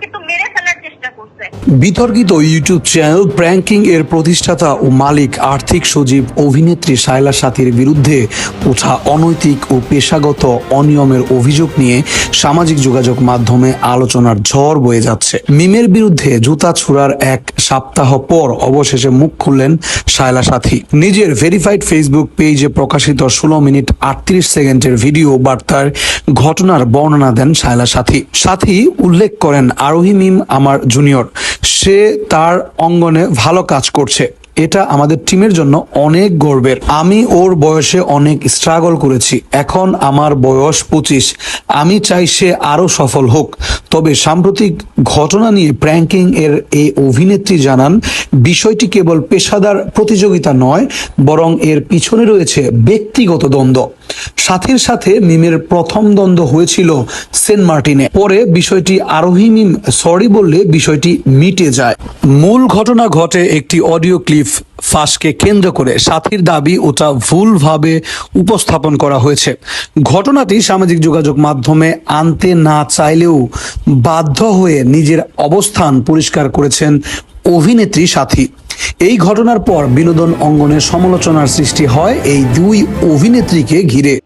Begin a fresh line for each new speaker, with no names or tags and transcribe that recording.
कि तुम मेरे
বিতর্কিত ইউটিউব চ্যানেল প্র্যাঙ্কিং এর প্রতিষ্ঠাতা ও মালিক আর্থিক সজীব অভিনেত্রী শায়লা সাথীর বিরুদ্ধে ওঠা অনৈতিক ও পেশাগত অনিয়মের অভিযোগ নিয়ে সামাজিক যোগাযোগ মাধ্যমে আলোচনার ঝড় বয়ে যাচ্ছে। মিমের বিরুদ্ধে জুতা ছুড়ার এক সপ্তাহ পর অবশেষে মুখ খুললেন শায়লা সাথী। নিজের ভেরিফাইড ফেসবুক পেজে প্রকাশিত ষোলো মিনিট আটত্রিশ সেকেন্ডের ভিডিও বার্তার ঘটনার বর্ণনা দেন শায়লা সাথী। সাথী উল্লেখ করেন, আরোহী মিম আমার জুনিয়র সে তার অঙ্গনে ভালো কাজ করছে। এটা আমাদের টিমের জন্য অনেক গর্বের। আমি ওর বয়সে অনেক স্ট্রাগল করেছি। এখন আমার বয়স পঁচিশ। আমি চাই সে আরও সফল হোক। তবে সাম্প্রতিক ঘটনা নিয়ে প্র্যাঙ্কিং এর এই অভিনেত্রী জানান, বিষয়টি কেবল পেশাদার প্রতিযোগিতা নয়, বরং এর পিছনে রয়েছে ব্যক্তিগত দ্বন্দ্ব। সাথীর সাথে মিমের প্রথম দ্বন্দ্ব হয়েছিল সেন্ট মার্টিনে। পরে বিষয়টি আরোহী মিম, সরি বললে বিষয়টি মিটে যায়। মূল ঘটনা ঘটে একটি অডিও ক্লিপ ফাঁসকে কেন্দ্র করে সাথীর দাবি ওটা ভুলভাবে উপস্থাপন করা হয়েছে। ঘটনাটি সামাজিক যোগাযোগ মাধ্যমে আনতে না চাইলেও বাধ্য হয়ে নিজের অবস্থান পরিষ্কার করেছেন অভিনেত্রী সাথী। এই ঘটনার পর বিনোদন অঙ্গনে সমালোচনার সৃষ্টি হয় এই দুই অভিনেত্রীকে ঘিরে।